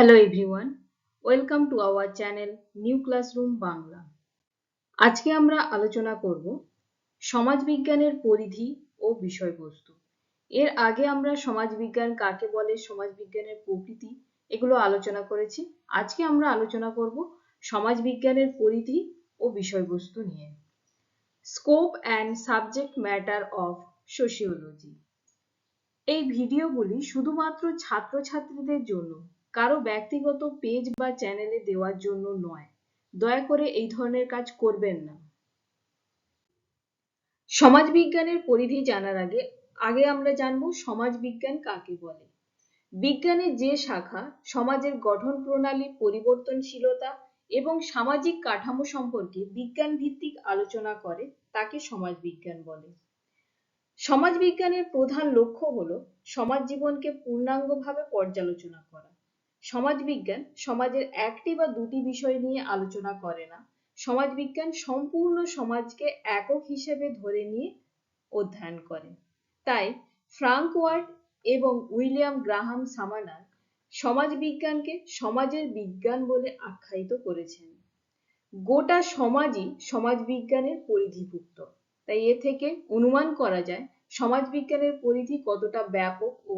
Hello everyone welcome to our channel new classroom Bangla আজকে আমরা আলোচনা করব সমাজবিজ্ঞানের পরিধি ও বিষয়বস্তু। এর আগে আমরা সমাজবিজ্ঞান কাকে বলে, সমাজবিজ্ঞানের প্রকৃতি এগুলো আলোচনা করেছি। আজকে আমরা আলোচনা করব সমাজবিজ্ঞানের পরিধি ও বিষয়বস্তু নিয়ে। Scope and subject matter of sociology এই ভিডিওগুলি শুধুমাত্র ছাত্রছাত্রীদের জন্য কারও ব্যক্তিগত পেজ বা চ্যানেলে দেওয়ার জন্য নয়। দয়া করে এই ধরনের কাজ করবেন না। সমাজবিজ্ঞানের পরিধি জানার আগে আগে আমরা জানব সমাজবিজ্ঞান কাকে বলে। বিজ্ঞানের যে শাখা, সমাজের গঠন প্রণালী, পরিবর্তনশীলতা এবং সামাজিক কাঠামো সম্পর্কে বিজ্ঞান ভিত্তিক আলোচনা করে, তাকে সমাজবিজ্ঞান বলে। সমাজবিজ্ঞানের প্রধান লক্ষ্য হলো সমাজ জীবনকে পূর্ণাঙ্গভাবে পর্যালোচনা করা। সমাজবিজ্ঞান সমাজের একটি বা দুটি বিষয় নিয়ে আলোচনা করে না। সমাজবিজ্ঞান সম্পূর্ণ সমাজকে একক হিসেবে ধরে নিয়ে অধ্যয়ন করে। তাই ফ্রাঙ্ক ওয়ার্ড এবং উইলিয়াম গ্রাহাম সামানার সমাজবিজ্ঞানকে সমাজের বিজ্ঞান বলে আখ্যায়িত করেছেন। গোটা সমাজই সমাজবিজ্ঞানের পরিধিভুক্ত। তাই এ থেকে অনুমান করা যায় সমাজবিজ্ঞানের পরিধি কতটা ব্যাপক ও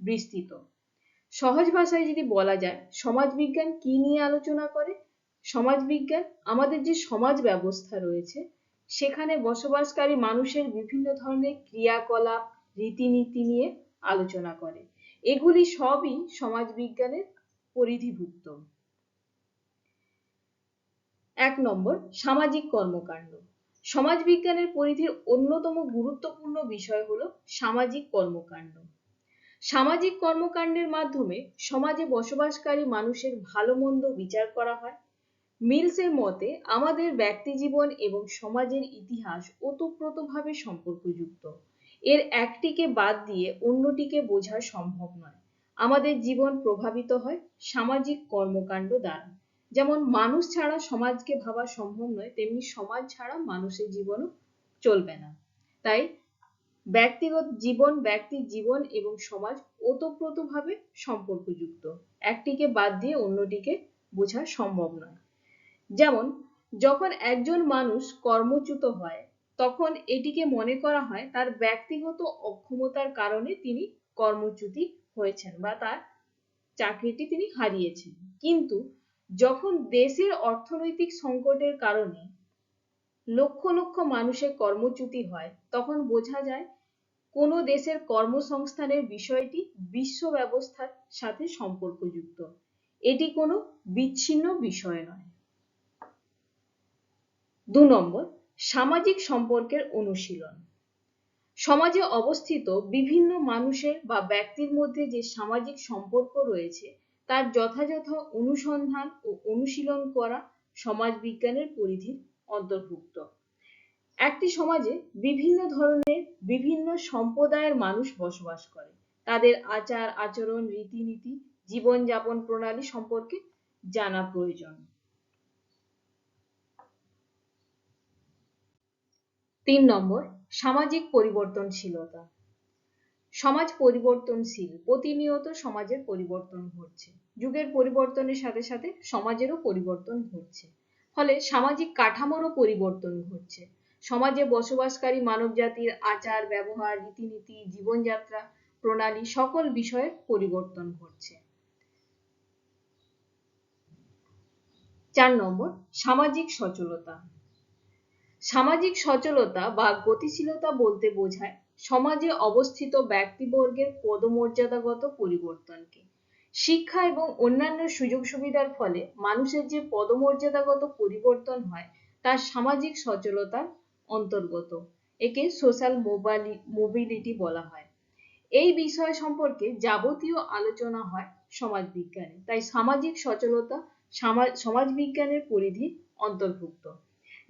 বিস্তৃত। সহজ ভাষায় যদি বলা যায়, সমাজবিজ্ঞান কি নিয়ে আলোচনা করে? সমাজবিজ্ঞান, আমাদের যে সমাজ ব্যবস্থা রয়েছে, সেখানে বসবাসকারী মানুষের বিভিন্ন ধরনের ক্রিয়াকলাপ, রীতিনীতি নিয়ে আলোচনা করে। এগুলি সবই সমাজবিজ্ঞানের পরিধিভুক্ত। এক নম্বর, সামাজিক কর্মকাণ্ড। সমাজবিজ্ঞানের পরিধির অন্যতম গুরুত্বপূর্ণ বিষয় হলো সামাজিক কর্মকাণ্ড। সামাজিক কর্মকাণ্ডের মাধ্যমে সমাজে বসবাসকারী মানুষের ভালো মন্দ বিচার করা হয়। মিলসের মতে আমাদের ব্যক্তিজীবন এবং সমাজের ইতিহাস ওতপ্রোতভাবে সম্পর্কযুক্ত। এর একটিকে বাদ দিয়ে অন্যটিকে বোঝা সম্ভব নয়। আমাদের জীবন প্রভাবিত হয় সামাজিক কর্মকাণ্ড দ্বারা। যেমন মানুষ ছাড়া সমাজকে ভাবা সম্ভব নয়, তেমনি সমাজ ছাড়া মানুষের জীবনও চলবে না। তাই ব্যক্তিগত জীবন ব্যক্তির জীবন এবং সমাজ ওতপ্রোতভাবে সম্পর্কযুক্ত। একটিকে বাদ দিয়ে অন্যটিকে বোঝা সম্ভব নয়। যেমন, যখন একজন মানুষ কর্মচ্যুত হয়, তখন এটিকে মনে করা হয় তার ব্যক্তিগত অক্ষমতার কারণে তিনি কর্মচ্যুতি হয়েছেন বা তার চাকরিটি তিনি হারিয়েছেন। কিন্তু, যখন দেশের অর্থনৈতিক সংকটের কারণে লক্ষ লক্ষ মানুষের কর্মচ্যুতি হয়। তখন বোঝা যায় কোনো দেশের কর্মসংস্থানের বিষয়টি বিশ্ব ব্যবস্থার সাথে সম্পর্কযুক্ত। এটি কোনো বিচ্ছিন্ন বিষয় নয়। দু নম্বর, সামাজিক সম্পর্কের অনুশীলন। সমাজে অবস্থিত বিভিন্ন মানুষের বা ব্যক্তির মধ্যে যে সামাজিক সম্পর্ক রয়েছে, তার যথাযথ অনুসন্ধান ও অনুশীলন করা সমাজবিজ্ঞানের পরিধির অন্তর্ভুক্ত। একটি সমাজে বিভিন্ন ধরনের বিভিন্ন সম্প্রদায়ের মানুষ বসবাস করে। তাদের আচার, আচরণ, রীতিনীতি, জীবনযাপন প্রণালী সম্পর্কে জানা প্রয়োজন। তিন নম্বর, সামাজিক পরিবর্তনশীলতা। সমাজ পরিবর্তনশীল, প্রতিনিয়ত সমাজের পরিবর্তন ঘটছে। যুগের পরিবর্তনের সাথে সাথে সমাজেরও পরিবর্তন ঘটছে। ফলে সামাজিক কাঠামোরও পরিবর্তন ঘটছে। সমাজে বসবাসকারী মানব জাতির আচার, ব্যবহার, রীতিনীতি, জীবনযাত্রা, প্রণালী সকল বিষয়ের পরিবর্তন ঘটছে। চার নম্বর, সামাজিক সচলতা। সামাজিক সচলতা বা গতিশীলতা বলতে বোঝায় সমাজে অবস্থিত ব্যক্তিবর্গের পদমর্যাদাগত পরিবর্তনকে। শিক্ষা এবং অন্যান্য সুযোগ সুবিধার ফলে মানুষের যে পদমর্যাদাগত পরিবর্তন হয়, তার সামাজিক সচলতার অন্তর্গত। একে সোশ্যাল মোবিলিটি বলা হয়। এই বিষয় সম্পর্কে যাবতীয় আলোচনা হয় সমাজবিজ্ঞানে। তাই সামাজিক সচলতা সমাজবিজ্ঞানের পরিধির অন্তর্ভুক্ত।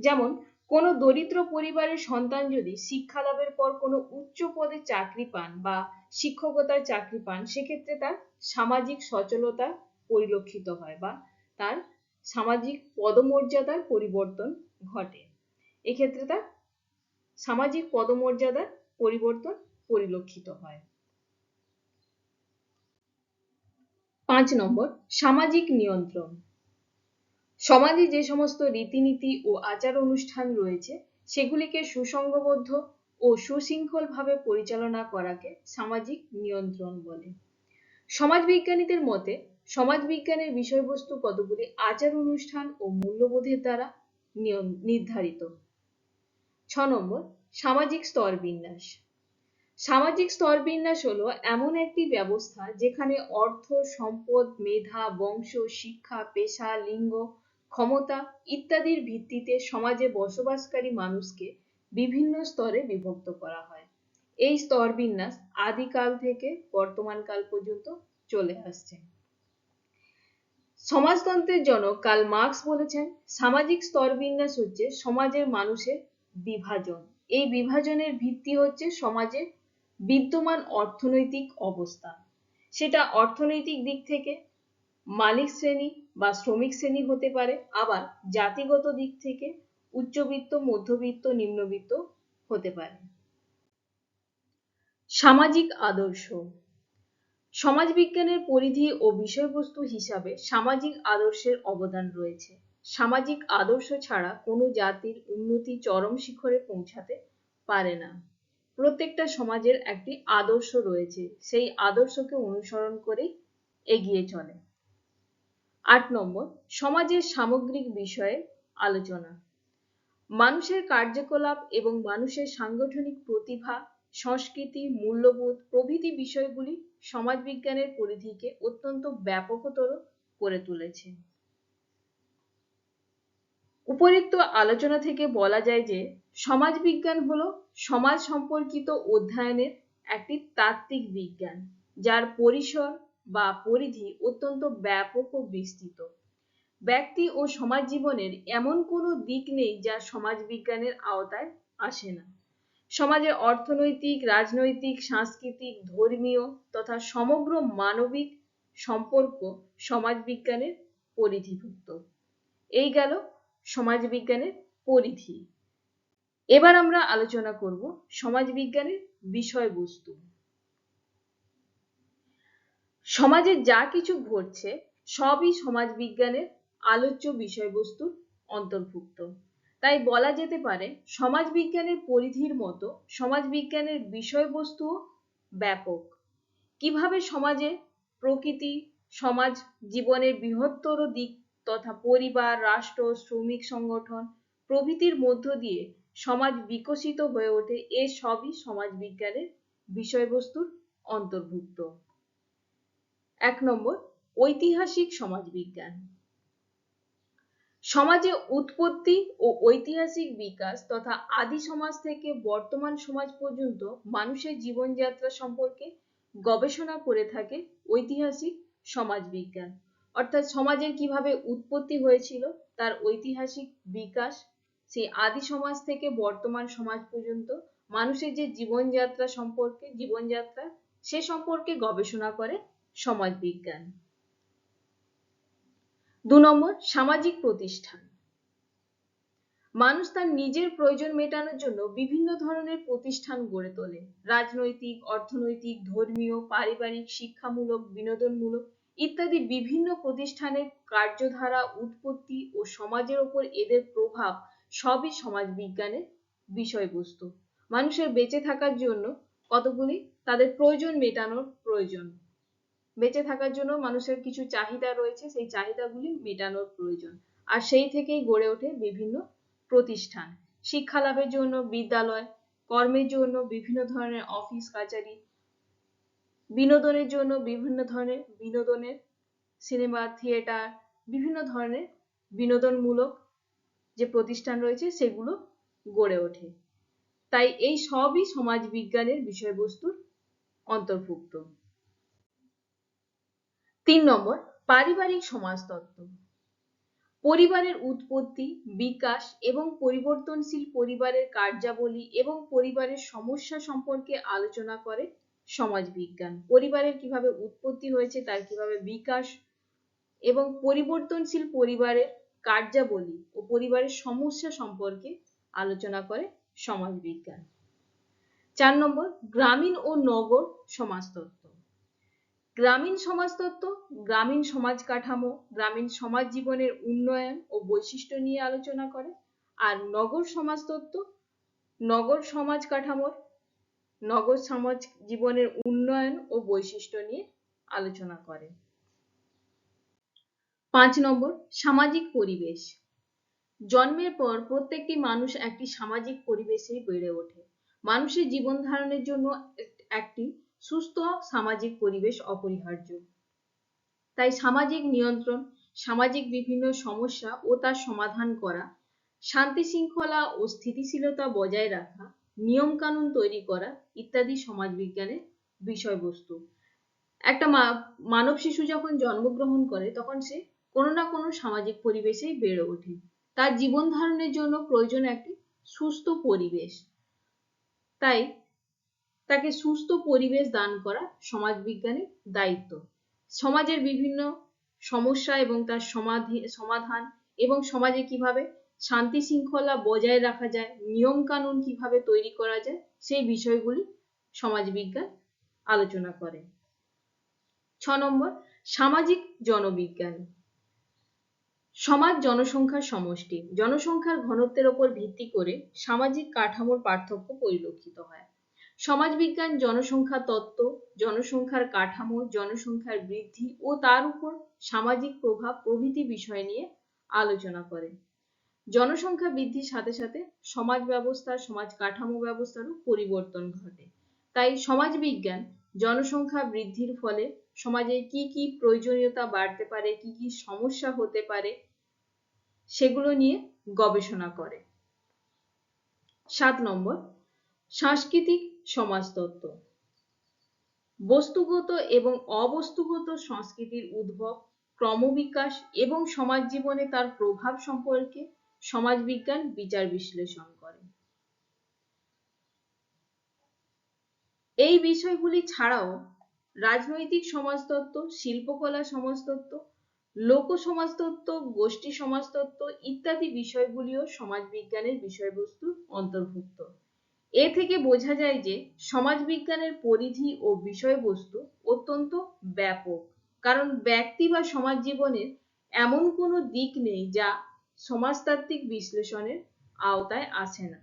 যেমন, কোনো দরিদ্র পরিবারের সন্তান যদি শিক্ষা লাভের পর কোনো উচ্চ পদে চাকরি পান বা শিক্ষকতার চাকরি পান, সেক্ষেত্রে তার সামাজিক সচলতা পরিলক্ষিত হয় বা তার সামাজিক পদমর্যাদার পরিবর্তন ঘটে। এক্ষেত্রে তার সামাজিক পদমর্যাদার পরিবর্তন পরিলক্ষিত হয়। পাঁচ নম্বর, সামাজিক নিয়ন্ত্রণ। সমাজে যে সমস্ত রীতিনীতি ও আচার অনুষ্ঠান রয়েছে, সেগুলিকে সুসংঘবদ্ধ ও সুশৃঙ্খলভাবে পরিচালনা করাকে সামাজিক নিয়ন্ত্রণ বলে। সমাজবিজ্ঞানীদের মতে, সমাজবিজ্ঞানের বিষয়বস্তু কতগুলি আচার অনুষ্ঠান ও মূল্যবোধের দ্বারা নির্ধারিত? ছ নম্বর, সামাজিক স্তর বিন্যাস। সামাজিক স্তর বিন্যাস হলো এমন একটি ব্যবস্থা যেখানে অর্থ, সম্পদ, মেধা, বংশ, শিক্ষা, পেশা, লিঙ্গ, ক্ষমতা ইত্যাদির ভিত্তিতে সমাজে বসবাসকারী মানুষকে বিভিন্ন স্তরে বিভক্ত করা হয়। এই স্তর বিন্যাস আদিকাল থেকে বর্তমান কাল পর্যন্ত চলে আসছে। সমাজতন্ত্রের জনক কাল মার্কস বলেছেন, সামাজিক স্তর বিন্যাস হচ্ছে সমাজের মানুষের বিভাজন। এই বিভাজনের ভিত্তি হচ্ছে সমাজের বিদ্যমান অর্থনৈতিক অবস্থা। সেটা অর্থনৈতিক দিক থেকে মালিক শ্রেণি বা শ্রমিক শ্রেণি হতে পারে, আবার জাতিগত দিক থেকে উচ্চবিত্ত, মধ্যবিত্ত, নিম্নবিত্ত হতে পারে। সামাজিক আদর্শ। সমাজবিজ্ঞানের পরিধি ও বিষয়বস্তু হিসাবে সামাজিক আদর্শের অবদান রয়েছে। সামাজিক আদর্শ ছাড়া কোনো জাতির উন্নতি চরম শিখরে পৌঁছাতে পারে না। প্রত্যেকটা সমাজের একটি আদর্শ রয়েছে, সেই আদর্শকে অনুসরণ করে এগিয়ে চলে। আট নম্বর, সমাজের সামগ্রিক বিষয়ে আলোচনা। মানুষের কার্যকলাপ এবং মানুষের সাংগঠনিক প্রতিভা সংস্কৃতি, মূল্যবোধ প্রভৃতি বিষয়গুলি সমাজবিজ্ঞানের পরিধিকে অত্যন্ত ব্যাপকতর করে তুলেছে। উপরিক্ত আলোচনা থেকে বলা যায় যে, সমাজবিজ্ঞান হলো সমাজ সম্পর্কিত অধ্যয়নের একটি তাত্ত্বিক বিজ্ঞান, যার পরিসর বা পরিধি অত্যন্ত ব্যাপক ও বিস্তৃত। ব্যক্তি ও সমাজ জীবনের এমন কোনো দিক নেই যা সমাজবিজ্ঞানের আওতায় আসে না। সমাজের অর্থনৈতিক, রাজনৈতিক, সাংস্কৃতিক, ধর্মীয় তথা সমগ্র মানবিক সম্পর্ক সমাজবিজ্ঞানের পরিধিভুক্ত। এই গেল সমাজবিজ্ঞানের পরিধি। এবার আমরা আলোচনা করব সমাজবিজ্ঞানের বিষয়বস্তু। সমাজে যা কিছু ঘটছে, সবই সমাজবিজ্ঞানের আলোচ্য বিষয়বস্তুর অন্তর্ভুক্ত। তাই বলা যেতে পারে সমাজবিজ্ঞানের পরিধির মতো সমাজবিজ্ঞানের বিষয়বস্তু ব্যাপক। কীভাবে সমাজে প্রকৃতি, সমাজ জীবনের বৃহত্তর দিক তথা পরিবার, রাষ্ট্র, শ্রমিক সংগঠন প্রভৃতির মধ্য দিয়ে সমাজ বিকশিত হয়ে ওঠে, এ সবই সমাজবিজ্ঞানের বিষয়বস্তুর অন্তর্ভুক্ত। এক নম্বর, ঐতিহাসিক সমাজবিজ্ঞান। সমাজে উৎপত্তি ও ঐতিহাসিক বিকাশ তথা আদি সমাজ থেকে বর্তমান সমাজ পর্যন্ত মানুষের জীবনযাত্রা সম্পর্কে গবেষণা করে থাকে ঐতিহাসিক সমাজবিজ্ঞান অর্থাৎ সমাজের কীভাবে উৎপত্তি হয়েছিল, তার ঐতিহাসিক বিকাশ, সেই আদি সমাজ থেকে বর্তমান সমাজ পর্যন্ত মানুষের যে জীবনযাত্রা সম্পর্কে, জীবনযাত্রা সে সম্পর্কে গবেষণা করে সমাজবিজ্ঞান দু নম্বর, সামাজিক প্রতিষ্ঠান। মানুষ তার নিজের প্রয়োজন মেটানোর জন্য বিভিন্ন ধরনের প্রতিষ্ঠান গড়ে তোলে। রাজনৈতিক, অর্থনৈতিক, ধর্মীয়, পারিবারিক, শিক্ষামূলক, বিনোদনমূলক ইত্যাদি বিভিন্ন প্রতিষ্ঠানের কার্যধারা, উৎপত্তি ও সমাজের ওপর এদের প্রভাব সবই সমাজবিজ্ঞানের বিষয়বস্তু। মানুষের বেঁচে থাকার জন্য কতগুলি তাদের প্রয়োজন মেটানোর প্রয়োজন। বেঁচে থাকার জন্য মানুষের কিছু চাহিদা রয়েছে, সেই চাহিদাগুলি মেটানোর প্রয়োজন। আর সেই থেকেই গড়ে ওঠে বিভিন্ন প্রতিষ্ঠান। শিক্ষা লাভের জন্য বিদ্যালয়, কর্মের জন্য বিভিন্ন ধরনের অফিস কাচারি, বিনোদনের জন্য বিভিন্ন ধরনের বিনোদনের সিনেমা থিয়েটার বিভিন্ন ধরনের বিনোদনমূলক যে প্রতিষ্ঠান রয়েছে, সেগুলো গড়ে ওঠে। তাই এই সবই সমাজ বিজ্ঞানের বিষয়বস্তুর অন্তর্ভুক্ত। তিন নম্বর, পারিবারিক সমাজতত্ত্ব। পরিবারের উৎপত্তি, বিকাশ এবং পরিবর্তনশীল পরিবারের কার্যাবলী এবং পরিবারের সমস্যা সম্পর্কে আলোচনা করে সমাজবিজ্ঞান। পরিবারের কীভাবে উৎপত্তি হয়েছে, তার কীভাবে বিকাশ এবং পরিবর্তনশীল পরিবারের কার্যাবলী ও পরিবারের সমস্যা সম্পর্কে আলোচনা করে সমাজবিজ্ঞান। চার নম্বর, গ্রামীণ ও নগর সমাজতত্ত্ব। গ্রামীণ সমাজতত্ত্ব, গ্রামীণ সমাজ কাঠামো গ্রামীণ সমাজ জীবনের উন্নয়ন ও বৈশিষ্ট্য নিয়ে আলোচনা করে। আর নগর সমাজতত্ত্ব, নগর সমাজ কাঠামোর নগর সমাজ জীবনের উন্নয়ন ও বৈশিষ্ট্য নিয়ে আলোচনা করে। পাঁচ নম্বর, সামাজিক পরিবেশ। জন্মের পর প্রত্যেকটি মানুষ একটি সামাজিক পরিবেশেই বেড়ে ওঠে। মানুষের জীবন ধারণের জন্য একটি সুস্থ সামাজিক পরিবেশ অপরিহার্য। তাই সামাজিক নিয়ন্ত্রণ, সামাজিক বিভিন্ন সমস্যা ও তার সমাধান করা, শান্তি শৃঙ্খলা ও স্থিতিশীলতা বজায় রাখা নিয়ম কানুন তৈরি করা ইত্যাদি সমাজবিজ্ঞানের বিষয়বস্তু। একটা মানব শিশু যখন জন্মগ্রহণ করে তখন সে কোনো না কোনো সামাজিক পরিবেশেই বেড়ে ওঠে। তার জীবন ধারণের জন্য প্রয়োজন একটি সুস্থ পরিবেশ। তাই তাকে সুস্থ পরিবেশ দান করা সমাজবিজ্ঞানের দায়িত্ব। সমাজের বিভিন্ন সমস্যা এবং তার সমাধি, সমাধান এবং সমাজে কীভাবে শান্তি শৃঙ্খলা বজায় রাখা যায়, নিয়ম কানুন কীভাবে তৈরি করা যায়, সেই বিষয়গুলি সমাজবিজ্ঞান আলোচনা করে। ছ নম্বর, সামাজিক জনবিজ্ঞান। সমাজ জনসংখ্যার সমষ্টি। জনসংখ্যার ঘনত্বের উপর ভিত্তি করে সামাজিক কাঠামোর পার্থক্য পরিলক্ষিত হয়। সমাজবিজ্ঞান, জনসংখ্যা তত্ত্ব, জনসংখ্যার কাঠামো, জনসংখ্যার বৃদ্ধি ও তার উপর সামাজিক প্রভাব প্রভৃতি বিষয় নিয়ে আলোচনা করে। জনসংখ্যা বৃদ্ধির সাথে সাথে সমাজ ব্যবস্থা, সমাজ কাঠামো ব্যবস্থারও পরিবর্তন ঘটে। তাই সমাজবিজ্ঞান জনসংখ্যা বৃদ্ধির ফলে সমাজে কি কি প্রয়োজনীয়তা বাড়তে পারে, কি কি সমস্যা হতে পারে, সেগুলো নিয়ে গবেষণা করে। সাত নম্বর, সাংস্কৃতিক সমাজতত্ত্ব। বস্তুগত এবং অবস্তুগত সংস্কৃতির উদ্ভব, ক্রমবিকাশ এবং সমাজ জীবনে তার প্রভাব সম্পর্কে সমাজবিজ্ঞান বিচার বিশ্লেষণ করে। এই বিষয়গুলি ছাড়াও রাজনৈতিক সমাজতত্ত্ব, শিল্পকলা সমাজতত্ত্ব, লোক সমাজতত্ত্ব, গোষ্ঠী সমাজতত্ত্ব ইত্যাদি বিষয়গুলিও সমাজবিজ্ঞানের বিষয়বস্তু অন্তর্ভুক্ত। এ থেকে বোঝা যায় যে সমাজবিজ্ঞানের পরিধি ও বিষয়বস্তু অত্যন্ত ব্যাপক। কারণ ব্যক্তি বা সমাজ জীবনের এমন কোনো দিক নেই যা সমাজতাত্ত্বিক বিশ্লেষণের আওতায় আসে না।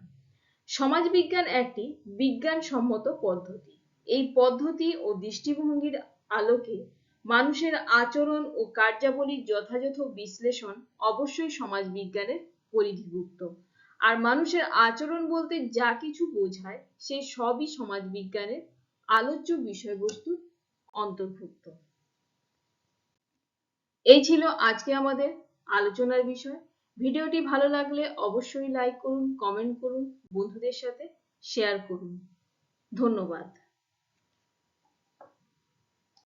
সমাজবিজ্ঞান একটি বিজ্ঞানসম্মত পদ্ধতি। এই পদ্ধতি ও দৃষ্টিভঙ্গির আলোকে মানুষের আচরণ ও কার্যাবলীর যথাযথ বিশ্লেষণ অবশ্যই সমাজবিজ্ঞানের পরিধিভুক্ত। আর মানুষের আচরণ বলতে যা কিছু বোঝায় সেই সবই সমাজ বিজ্ঞানের আলোচ্য বিষয়বস্তুর অন্তর্ভুক্ত। এই ছিল আজকে আমাদের আলোচনার বিষয়। ভিডিওটি ভালো লাগলে অবশ্যই লাইক করুন কমেন্ট করুন, বন্ধুদের সাথে শেয়ার করুন। ধন্যবাদ।